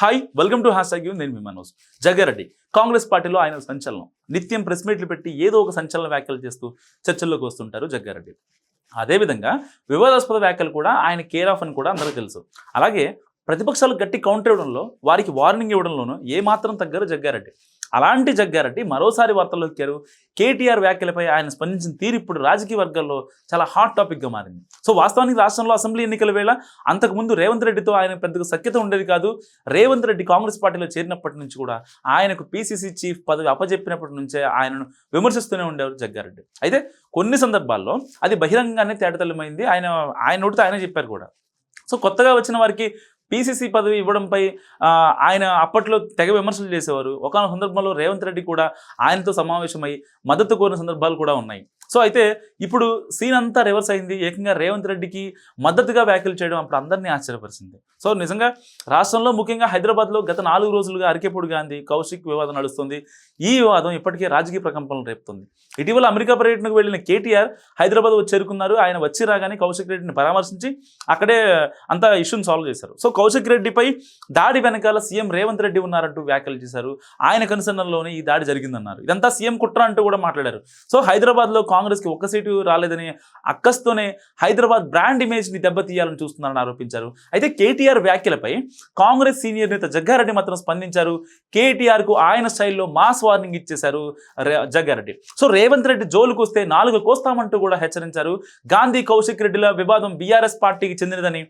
Hi welcome to hash you నేను మీ మనోజ్. జగ్గారెడ్డి కాంగ్రెస్ పార్టీలో ఆయన సంచలనం. నిత్యం ప్రెస్ మీట్లు పెట్టి ఏదో ఒక సంచలన వ్యాఖ్యలు చేస్తూ చర్చల్లోకి వస్తుంటారు జగ్గారెడ్డి. అదేవిధంగా వివాదాస్పద వ్యాఖ్యలు కూడా ఆయన కేర్ ఆఫ్ అని కూడా అందరికీ తెలుసు. అలాగే ప్రతిపక్షాలు గట్టి కౌంటర్ ఇవ్వడంలో వారికి వార్నింగ్ ఇవ్వడంలోనూ ఏమాత్రం తగ్గరు జగ్గారెడ్డి. అలాంటి జగ్గారెడ్డి మరోసారి వార్తల్లో ఎక్కారు కేటీఆర్ వ్యాఖ్యలపై ఆయన స్పందించిన తీరు ఇప్పుడు రాజకీయ వర్గాల్లో చాలా హాట్ టాపిక్గా మారింది. సో వాస్తవానికి రాష్ట్రంలో అసెంబ్లీ ఎన్నికల వేళ అంతకుముందు రేవంత్ రెడ్డితో ఆయన పెద్దగా సఖ్యత ఉండేది కాదు. రేవంత్ రెడ్డి కాంగ్రెస్ పార్టీలో చేరినప్పటి నుంచి కూడా ఆయనకు పీసీసీ చీఫ్ పదవి అప్పజెప్పినప్పటి నుంచే ఆయనను విమర్శిస్తూనే ఉండేవారు జగ్గారెడ్డి. అయితే కొన్ని సందర్భాల్లో అది బహిరంగంగానే తేటతెల్లమైంది. ఆయన ఆయన నోటితో ఆయన చెప్పారు కూడా. సో కొత్తగా వచ్చిన వారికి పీసీసీ పదవి ఇవ్వడంపై ఆయన అప్పట్లో తెగ విమర్శలు చేసేవారు. ఒక సందర్భంలో రేవంత్ రెడ్డి కూడా ఆయనతో సమావేశమై మద్దతు కోరిన సందర్భాలు కూడా ఉన్నాయి. సో అయితే ఇప్పుడు సీన్ అంతా రివర్స్ అయింది. ఏకంగా రేవంత్ రెడ్డికి మద్దతుగా వ్యాఖ్యలు చేయడం అప్పుడు అందరినీ ఆశ్చర్యపరిచింది. సో నిజంగా రాష్ట్రంలో ముఖ్యంగా హైదరాబాద్లో గత నాలుగు రోజులుగా అరికెప్పుడు గాంధీ కౌశిక్ వివాదం నడుస్తుంది. ఈ వివాదం ఇప్పటికే రాజకీయ ప్రకంపనలు రేపుతుంది. ఇటీవల అమెరికా పర్యటనకు వెళ్ళిన కేటీఆర్ హైదరాబాద్ వచ్చి చేరుకున్నారు. ఆయన వచ్చి రాగానే కౌశిక్ రెడ్డిని పరామర్శించి అక్కడే అంతా ఇష్యూని సాల్వ్ చేశారు. సో కౌశిక్ రెడ్డిపై దాడి వెనకాల సీఎం రేవంత్ రెడ్డి ఉన్నారంటూ వ్యాఖ్యలు చేశారు. ఆయన కనుసన్నలోనే ఈ దాడి జరిగిందన్నారు. ఇదంతా సీఎం కుట్ర అంటూ కూడా మాట్లాడారు. సో హైదరాబాద్లో కాంగ్రెస్కి ఒక్క సీటు రాలేదని అక్కస్తోనే హైదరాబాద్ బ్రాండ్ ఇమేజ్ని దెబ్బతీయాలని చూస్తున్నారని ఆరోపించారు. అయితే కేటీఆర్ వ్యాఖ్యలపై కాంగ్రెస్ సీనియర్ నేత జగ్గారెడ్డి మాత్రం స్పందించారు. కేటీఆర్కు ఆయన స్టైల్లో మాస్ వార్నింగ్ ఇచ్చేశారు జగ్గారెడ్డి. సో రేవంత్ రెడ్డి జోలుకు వస్తే నాలుగు కోస్తామంటూ కూడా హెచ్చరించారు. గాంధీ కౌశిక్ రెడ్డిల వివాదం బీఆర్ఎస్ పార్టీకి చెందినదని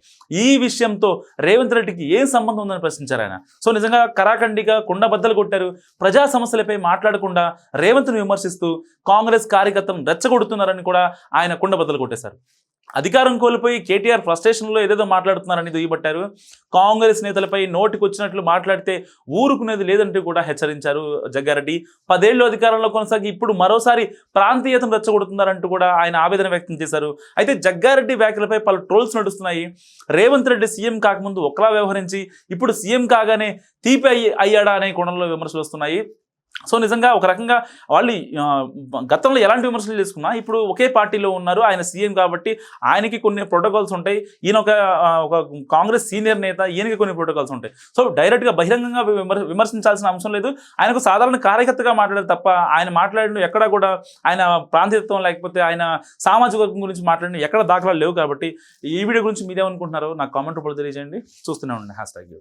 ఈ విషయంతో రేవంత్ రెడ్డికి ఏం సంబంధం ఉందని ప్రశ్నించారు ఆయన. సో నిజంగా కరాఖండిగా కుండబద్దలు కొట్టారు. ప్రజా సమస్యలపై మాట్లాడకుండా రేవంత్ను విమర్శిస్తూ కాంగ్రెస్ కార్యకర్తను రెచ్చగొడుతున్నారని కూడా ఆయన కుండబద్దలు కొట్టేశారు. అధికారం కోల్పోయి కేటీఆర్ ఫ్రస్ట్రేషన్లో ఏదేదో మాట్లాడుతున్నారని దుయ్యబట్టారు. కాంగ్రెస్ నేతలపై నోటికి వచ్చినట్లు మాట్లాడితే ఊరుకునేది లేదంటూ కూడా హెచ్చరించారు జగ్గారెడ్డి. పదేళ్ళు అధికారంలో కొనసాగి ఇప్పుడు మరోసారి ప్రాంతీయతను రెచ్చగొడుతున్నారంటూ కూడా ఆయన ఆవేదన వ్యక్తం చేశారు. అయితే జగ్గారెడ్డి వ్యాఖ్యలపై పలు ట్రోల్స్ నడుస్తున్నాయి. రేవంత్ రెడ్డి సీఎం కాకముందు ఒకలా వ్యవహరించి ఇప్పుడు సీఎం కాగానే తీపి అయ్యి అయ్యాడా అనే కోణంలో విమర్శలు వస్తున్నాయి. సో నిజంగా ఒక రకంగా వాళ్ళు గతంలో ఎలాంటి విమర్శలు చేసుకున్నా ఇప్పుడు ఒకే పార్టీలో ఉన్నారు ఆయన సీఎం కాబట్టి ఆయనకి కొన్ని ప్రోటోకాల్స్ ఉంటాయి ఈయన ఒక ఒక కాంగ్రెస్ సీనియర్ నేత ఈయనకి కొన్ని ప్రోటోకాల్స్ ఉంటాయి. సో డైరెక్ట్గా బహిరంగంగా విమర్శించాల్సిన అవసరం లేదు. ఆయనకు సాధారణ కార్యకర్తగా మాట్లాడారు తప్ప ఆయన మాట్లాడిన ఎక్కడ కూడా ఆయన ప్రాంతీయత్వం లేకపోతే ఆయన సామాజిక వర్గం గురించి మాట్లాడిన ఎక్కడ దాఖలాలు లేవు కాబట్టి ఈ వీడియో గురించి మీరేమనుకుంటున్నారో నాకు కామెంట్ రూపంలో తెలియజేయండి. చూస్తూనే ఉండండి. Hash tag